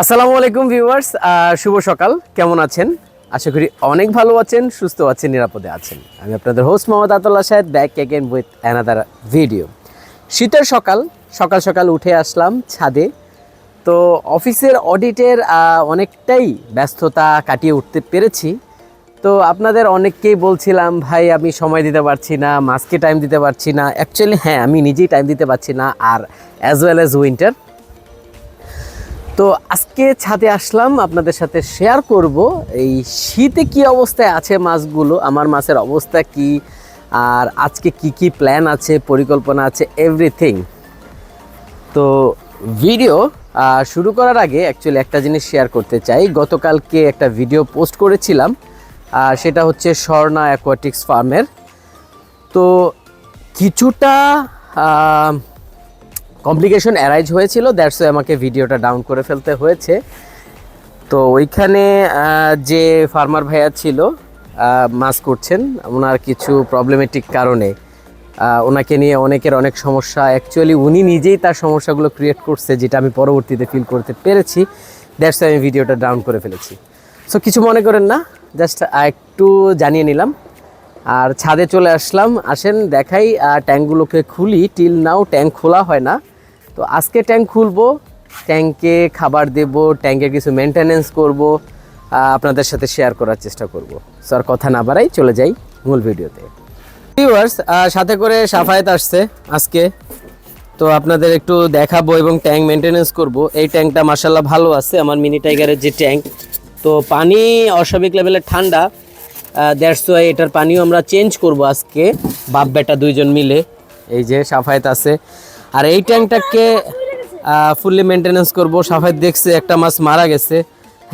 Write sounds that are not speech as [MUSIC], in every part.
আসসালামু আলাইকুম ভিউয়ার্স শুভ সকাল। কেমন আছেন? আশা করি অনেক ভালো আছেন, সুস্থ আছেন, নিরাপদে আছেন। আমি আপনাদের host Mohammad Atullah Sahed back again with another video শীতের সকাল সকাল সকাল উঠে আসলাম ছাদে। তো অফিসের অডিটের অনেকটাই ব্যস্ততা কাটিয়ে উঠতে পেরেছি। তো আপনাদের অনেককেই বলছিলাম, ভাই, আমি সময় দিতে পারছি না, মাস্কে টাইম দিতে পারছি না। অ্যাকচুয়ালি হ্যাঁ আমি নিজেই টাইম দিতে পারছি না, আর অ্যাজ ওয়েল অ্যাজ উইন্টার তো আজকে ছাদে আসলাম, আপনাদের সাথে শেয়ার করব এই শীতে কি অবস্থায় আছে মাছগুলো, আমার মাছের অবস্থা কি, আর আজকে কি কি প্ল্যান আছে, পরিকল্পনা আছে এভরিথিং তো ভিডিও শুরু করার আগে অ্যাকচুয়ালি একটা জিনিস শেয়ার করতে চাই। গতকালকে একটা ভিডিও পোস্ট করেছিলাম আর সেটা হচ্ছে স্বর্ণা অ্যাকোয়াটিক্স ফার্মের তো কিছুটা কমপ্লিকেশন অ্যারাইজ হয়েছিল দ্যাটস আমাকে ভিডিওটা ডাউন করে ফেলতে হয়েছে। তো ওইখানে যে ফার্মার ভাইয়া ছিল মাছ করছেন, ওনার কিছু প্রবলেমেটিক কারণে ওনাকে নিয়ে অনেকের অনেক সমস্যা। অ্যাকচুয়ালি উনি নিজেই তার সমস্যাগুলো ক্রিয়েট করছে, যেটা আমি পরবর্তীতে ফিল করতে পেরেছি। দ্যাটস আমি ভিডিওটা ডাউন করে ফেলেছি। সো কিছু মনে করেন না জাস্ট একটু জানিয়ে নিলাম। আর ছাদে চলে আসলাম, আসেন, দেখাই ট্যাঙ্কগুলোকে খুলি টিল নাও ট্যাঙ্ক খোলা হয় না। তো আজকে ট্যাঙ্ক খুলবো ট্যাঙ্কে খাবার দেব ট্যাঙ্কের কিছু মেনটেনেন্স করব আপনাদের সাথে শেয়ার করার চেষ্টা করব। স্যার কথা না বাড়াই, চলে যাই মূল ভিডিওতে। ভিউয়ার্স সাথে করে সাফায়েত আসছে আজকে। তো আপনাদের একটু দেখাবো এবং ট্যাঙ্ক মেনটেনেন্স করব। এই ট্যাঙ্কটা মার্শাল্লাহ ভালো আছে, আমার মিনি টাইগারের যে ট্যাঙ্ক তো পানি অস্বাভাবিক লেভেলের ঠান্ডা ওয়াই এটার পানিও আমরা চেঞ্জ করব আজকে বাপ বেটা দুইজন মিলে। এই যে সাফায়েত আছে। আর এই ট্যাঙ্কটাকে ফুললি মেনটেনেন্স করব। সাফায়েত দেখছে, একটা মাছ মারা গেছে।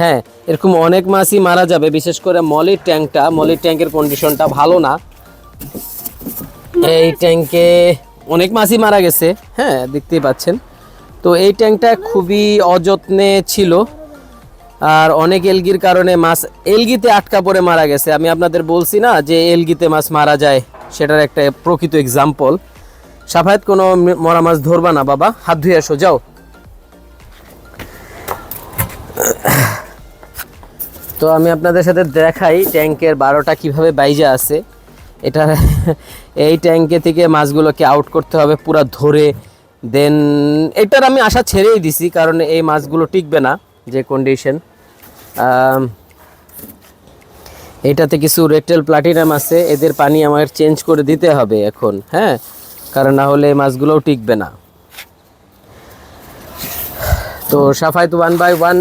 হ্যাঁ এরকম অনেক মাছই মারা যাবে। বিশেষ করে মলির ট্যাঙ্কটা। মলির ট্যাঙ্কের কন্ডিশনটা ভালো না। এই ট্যাঙ্কে অনেক মাছই মারা গেছে। হ্যাঁ দেখতেই পাচ্ছেন। তো এই ট্যাঙ্কটা খুবই অযত্নে ছিল। আর অনেক এলগির কারণে মাছ এলগিতে আটকা পড়ে মারা গেছে। আমি আপনাদের বলছি না যে এলগিতে মাছ মারা যায়, সেটার একটা প্রকৃত এক্সাম্পল সাফায়াত কোনো মরা মাছ ধরবা না, বাবা। হাত ধুয়ে আসো, যাও। তো আমি আপনাদের সাথে দেখাই ট্যাঙ্কের বারোটা কীভাবে বাইজে আছে। এটা [LAUGHS] এই ট্যাঙ্কে থেকে মাছগুলোকে আউট করতে হবে পুরো ধরে। দেন এটার আমি আশা ছেড়েই দিছি, কারণ এই মাছগুলো টিকবে না, যে কন্ডিশন এটাতে কিছু রেটেল প্লাটিনাম আছে, এদের পানি আমার চেঞ্জ করে দিতে হবে এখন হ্যাঁ? কারণ না হলে মাছগুলোও টিকবে না। তো সাফাই তো ওয়ান বাই ওয়ান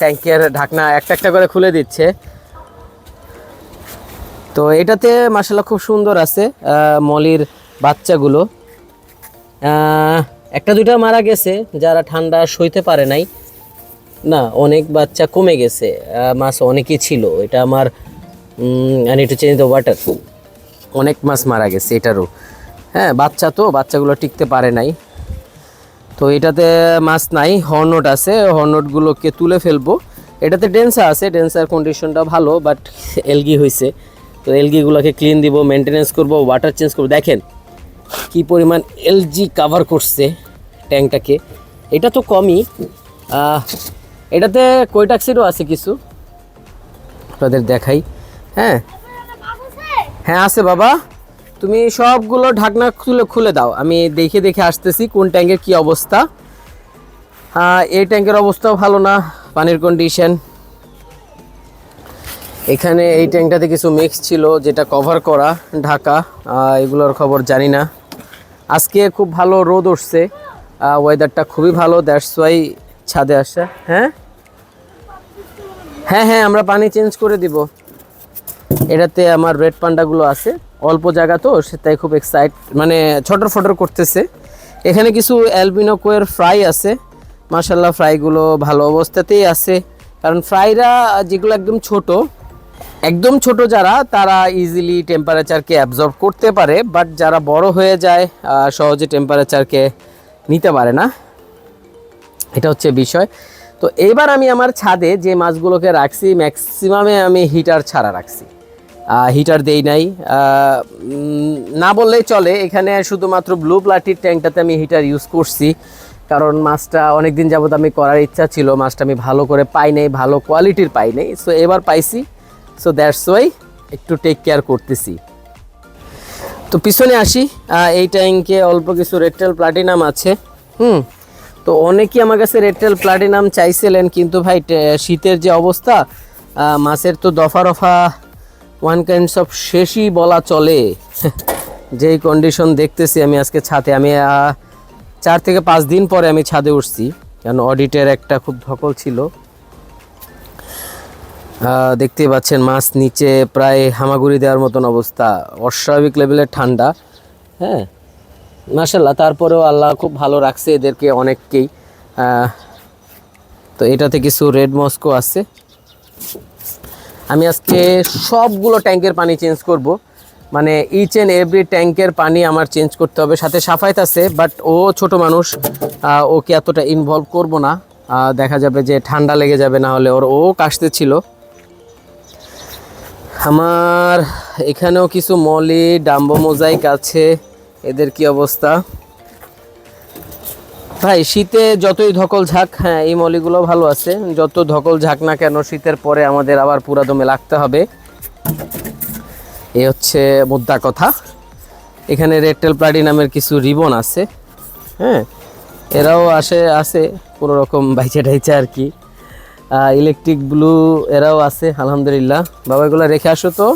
ট্যাঙ্কের ঢাকনা একটা একটা করে খুলে দিচ্ছে। তো এটাতে মাসাল্লাহ খুব সুন্দর আছে মলির বাচ্চাগুলো। একটা দুইটা মারা গেছে, যারা ঠান্ডা সইতে পারে নাই। না, অনেক বাচ্চা কমে গেছে মাছ অনেকই ছিল। এটা আমার I need to change the water অনেক মাছ মারা গেছে এটারও। হ্যাঁ বাচ্চা তো, বাচ্চাগুলো টিকতে পারে নাই। তো এটাতে মাছ নাই হর্নট আছে হর্নটগুলোকে তুলে ফেলব। এটাতে ডেন্সা আছে ডেন্সার কন্ডিশনটা ভালো বাট এলগি হয়েছে তো এলগিগুলোকে ক্লিন দিব মেনটেনেন্স করব ওয়াটার চেঞ্জ করব। দেখেন, কি পরিমাণ এলজি কাভার করছে ট্যাঙ্কটাকে এটা তো কমই। এটাতে কৈটাক্সিডও আছে কিছু। আপনাদের দেখাই। হ্যাঁ। হ্যাঁ আছে বাবা। তুমি সবগুলো ঢাকনা খুলে খুলে দাও। আমি দেখে দেখে আসতেছি কোন ট্যাঙ্কের কি অবস্থা। আহ, এই ট্যাঙ্কের অবস্থাও ভালো না পানির কন্ডিশন এখানে এই ট্যাঙ্কটাতে কিছু মিক্স ছিল যেটা কভার করা ঢাকা। এগুলোর খবর জানি না। আজকে খুব ভালো রোদ উঠছে। ওয়েদারটা খুবই ভালো দ্যাটস ওয়াই ছাদে আসা। হ্যাঁ? হ্যাঁ হ্যাঁ আমরা পানি চেঞ্জ করে দিব। এটাতে আমার রেড পান্ডাগুলো আছে। অল্প জায়গা তো, সে তাই খুব এক্সাইট মানে ছটর ফটর করতেছে। এখানে কিছু অ্যালবিনো কোয়ের ফ্রাই আছে। মার্শাল্লাহ ফ্রাইগুলো ভালো অবস্থাতেই আছে। কারণ ফ্রাইরা যেগুলো একদম ছোট একদম ছোট যারা, তারা ইজিলি টেম্পারেচারকে অ্যাবজর্ব করতে পারে বাট যারা বড় হয়ে যায় সহজে টেম্পারেচারকে নিতে পারে না। এটা হচ্ছে বিষয়। তো এইবার আমি আমার ছাদে যে মাছগুলোকে রাখছি ম্যাক্সিমামে আমি হিটার ছাড়া রাখছি। হিটার দেই নাই। না বললেই চলে। এখানে শুধুমাত্র ব্লু প্লাটির ট্যাঙ্কটাতে আমি হিটার ইউজ করছি। কারণ মাছটা অনেক দিন যাবত আমি করার ইচ্ছা ছিল। মাছটা আমি ভালো করে পাই নাই, ভালো কোয়ালিটির পাই নাই। সো এবার পাইছি। সো দ্যাটস ওয়াই একটু টেক কেয়ার করতেছি। তো পিছনে আসি। এই ট্যাঙ্কে অল্প কিছু রেডটেল প্লাটিনাম আছে। হুম? তো অনেকেই আমার কাছে রেডটেল প্লাটিনাম চাইছিলেন। কিন্তু ভাই শীতের যে অবস্থা মাছের তো দফা রফা ওয়ান কাইন্ডস অফ শেষই বলা চলে। যেই কন্ডিশন দেখতেছি আমি আজকে ছাদে। আমি চার থেকে পাঁচ দিন পরে আমি ছাদে উঠছি। কারণ অডিটের একটা খুব ধকল ছিল। আহ, দেখতেই পাচ্ছেন মাছ নিচে প্রায় হামাগুড়ি দেওয়ার মতন অবস্থা। অস্বাভাবিক লেভেলের ঠান্ডা। হ্যাঁ মাসাল্লাহ তারপরেও আল্লাহ খুব ভালো রাখছে এদেরকে অনেককেই। তো এটাতে কিছু রেড মস্কো আছে। আমি আজকে সবগুলো ট্যাঙ্কের পানি চেঞ্জ করব। মানে ইচ অ্যান্ড এভরি ট্যাঙ্কের পানি আমার চেঞ্জ করতে হবে। সাথে সাফাইত আছে বাট ও ছোট মানুষ ওকে এতটা ইনভলভ করব না। দেখা যাবে যে ঠান্ডা লেগে যাবে, না হলে ওর ও কাশতে ছিল। আমার এখানেও কিছু মলি, ডাম্বো মোজাইক আছে। এদের কি অবস্থা? ভাই, শীতে যতই ধকল ঝাঁক হ্যাঁ এই মলিগুলো ভালো আছে। যত ধকল ঝাঁক না কেন, শীতের পরে আমাদের আবার পুরা দমে লাগতে হবে। এ হচ্ছে মুদ্রা কথা। এখানে রেডটেল প্লাডি নামের কিছু রিবন আছে। হ্যাঁ এরাও আসে আছে কোনো রকম বাইচে টাইচে আর কি। ইলেকট্রিক ব্লু এরাও আছে, আলহামদুলিল্লাহ। বাবা এগুলো রেখে আসো তো।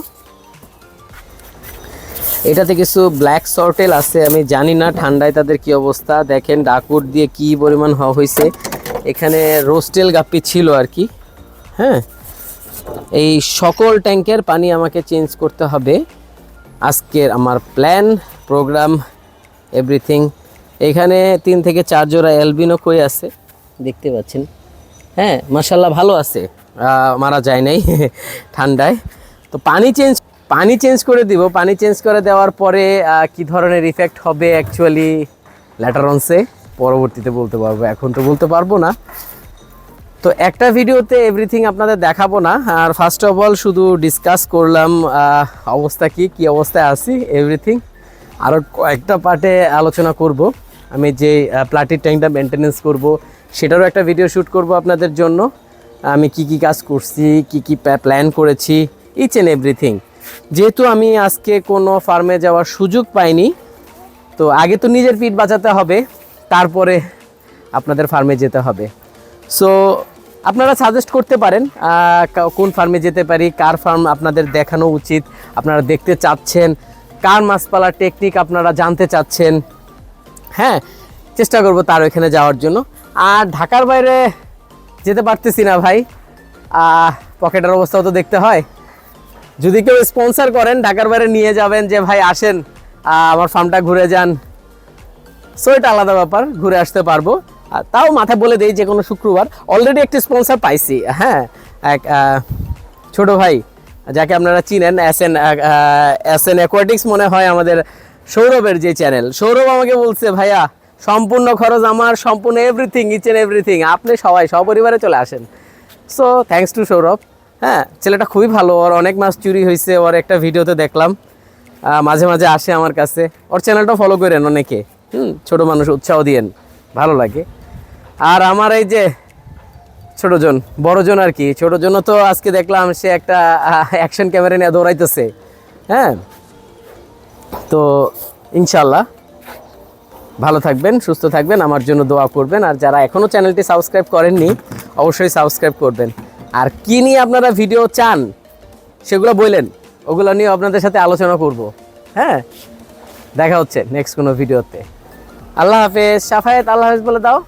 এটাতে কিছু ব্ল্যাক সর্টেল আছে, আমি জানি না ঠান্ডায় তাদের কি অবস্থা। দেখেন ডাকুর দিয়ে কি পরিমাণ হওয়া হয়েছে এখানে রোস্টেল গাপ্পি ছিল আর কি। হ্যাঁ? এই সকল ট্যাঙ্কের পানি আমাকে চেঞ্জ করতে হবে। আজকের আমার প্ল্যান প্রোগ্রাম এভরিথিং এখানে তিন থেকে চার জোড়া এলবিনো কই আছে? দেখতে পাচ্ছেন। হ্যাঁ মাসাল্লাহ ভালো আছে। মারা যায় নাই। [LAUGHS] ঠান্ডায়। তো পানি চেঞ্জ পানি চেঞ্জ করে দিব। পানি চেঞ্জ করে দেওয়ার পরে কি ধরনের ইফেক্ট হবে অ্যাকচুয়ালি ল্যাটারন্সে পরবর্তীতে বলতে পারব। এখন তো বলতে পারব না। তো একটা ভিডিওতে এভরিথিং আপনাদের দেখাবো না। আর ফার্স্ট অফ অল শুধু ডিসকাস করলাম অবস্থা কি কি অবস্থায় আছি এভরিথিং আরও কয়েকটা পার্টে আলোচনা করব। আমি যে প্লাটির ট্যাঙ্কটা মেনটেনেন্স করব, সেটারও একটা ভিডিও শ্যুট করব আপনাদের জন্য। আমি কি কি কাজ করছি, কি কি প্ল্যান করেছি ইচ অ্যান্ড এভরিথিং যেহেতু আমি আজকে কোনো ফার্মে যাওয়ার সুযোগ পাইনি, তো আগে তো নিজের পিঠ বাঁচাতে হবে, তারপরে আপনাদের ফার্মে যেতে হবে। সো আপনারা সাজেস্ট করতে পারেন কোন ফার্মে যেতে পারি, কার ফার্ম আপনাদের দেখানো উচিত, আপনারা দেখতে চাচ্ছেন, কার মাছ পালার টেকনিক আপনারা জানতে চাচ্ছেন। হ্যাঁ চেষ্টা করব তার ওইখানে যাওয়ার জন্য। আর ঢাকার বাইরে যেতে পারতেছি না ভাই পকেটের অবস্থাও তো দেখতে হয়। যদি কেউ স্পন্সর করেন, ঢাকার বাইরে নিয়ে যাবেন যে, ভাই, আসেন আমার ফার্মটা ঘুরে যান। সো এটা আলাদা ব্যাপার, ঘুরে আসতে পারব। তাও মাথায় বলে দেই যে কোনো শুক্রবার অলরেডি একটি স্পন্সর পাইছি। হ্যাঁ এক ছোট ভাই, যাকে আপনারা চিনেন S N S N aquatics মনে হয় আমাদের সৌরভের যে চ্যানেল সৌরভ আমাকে বলছে, ভাইয়া, সম্পূর্ণ খরচ আমার, সম্পূর্ণ এভরিথিং ইচ এন্ড এভরিথিং আপনি সবাই, সপরিবারে চলে আসেন। So thanks to Sourav. হ্যাঁ ছেলেটা খুবই ভালো। ওর অনেক মাছ চুরি হয়েছে ওর একটা ভিডিওতে দেখলাম। মাঝে মাঝে আসে আমার কাছে। ওর চ্যানেলটা ফলো করেন অনেকে। হুম, ছোট মানুষ, উৎসাহ দিয়েন। ভালো লাগে। আর আমার এই যে ছোটজন বড়জন আর কি। ছোটজনও তো আজকে দেখলাম সে একটা অ্যাকশন ক্যামেরা নিয়ে দৌড়াইতেছে। হ্যাঁ? তো ইনশাল্লাহ ভালো থাকবেন, সুস্থ থাকবেন। আমার জন্য দোয়া করবেন। আর যারা এখনও চ্যানেলটি সাবস্ক্রাইব করেননি, অবশ্যই সাবস্ক্রাইব করবেন। আর কি নিয়ে আপনারা ভিডিও চান, সেগুলো বললেন, ওগুলো নিয়ে আপনাদের সাথে আলোচনা করব। হ্যাঁ দেখা হচ্ছে নেক্সট কোনো ভিডিওতে আল্লাহ হাফেজ, সাফায়েত আল্লাহ হাফেজ বলে দাও।